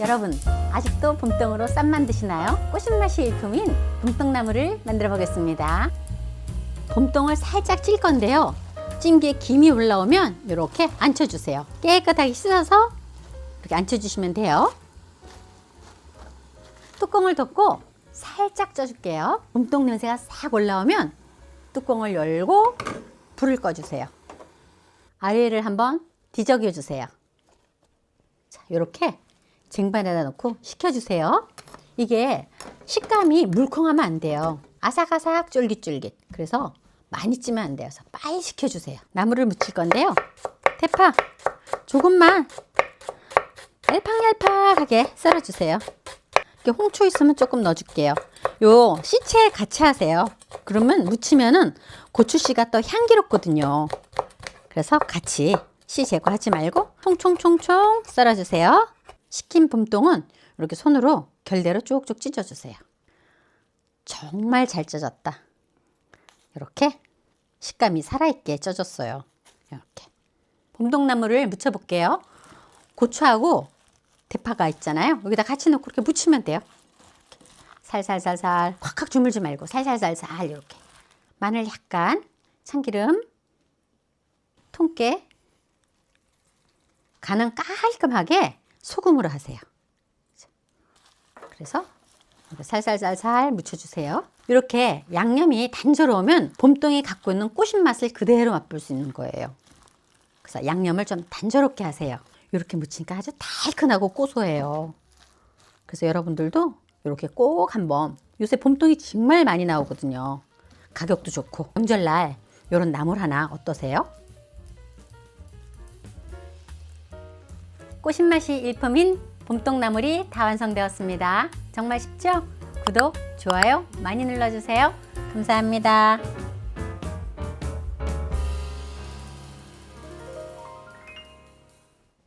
여러분 아직도 봄동으로 쌈 만드시나요? 꽃신맛이 일품인 봄동나물을 만들어 보겠습니다. 봄동을 살짝 찔 건데요. 찜기에 김이 올라오면 이렇게 앉혀주세요. 깨끗하게 씻어서 이렇게 앉혀주시면 돼요. 뚜껑을 덮고 살짝 쪄줄게요. 봄동 냄새가 싹 올라오면 뚜껑을 열고 불을 꺼주세요. 아래를 한번 뒤적여 주세요. 자, 이렇게 쟁반에다 넣고 식혀주세요. 이게 식감이 물컹하면 안 돼요. 아삭아삭 쫄깃쫄깃. 그래서 많이 찌면 안 돼요. 그래서 빨리 식혀주세요. 나물을 무칠 건데요. 대파 조금만 얄팍얄팍하게 썰어주세요. 이렇게 홍초 있으면 조금 넣어줄게요. 요 씨체 같이 하세요. 그러면 무치면은 고추씨가 더 향기롭거든요. 그래서 같이 씨 제거하지 말고 총총총총 썰어주세요. 식힌 봄동은 이렇게 손으로 결대로 쭉쭉 찢어주세요. 정말 잘 쪄졌다. 이렇게 식감이 살아있게 쪄졌어요. 이렇게 봄동나물을 무쳐볼게요. 고추하고 대파가 있잖아요. 여기다 같이 넣고 이렇게 무치면 돼요. 살살살살 콱콱 주물지 말고 살살살살 이렇게 마늘 약간 참기름 통깨 간은 깔끔하게 소금으로 하세요. 그래서 살살살살 묻혀주세요. 이렇게 양념이 단조로우면 봄동이 갖고 있는 꼬신 맛을 그대로 맛볼 수 있는 거예요. 그래서 양념을 좀 단조롭게 하세요. 이렇게 무치니까 아주 달큰하고 고소해요. 그래서 여러분들도 이렇게 꼭 한번 요새 봄동이 정말 많이 나오거든요. 가격도 좋고 명절날 이런 나물 하나 어떠세요? 꼬신 맛이 일품인 봄동나물이 다 완성되었습니다. 정말 쉽죠? 구독, 좋아요 많이 눌러주세요. 감사합니다.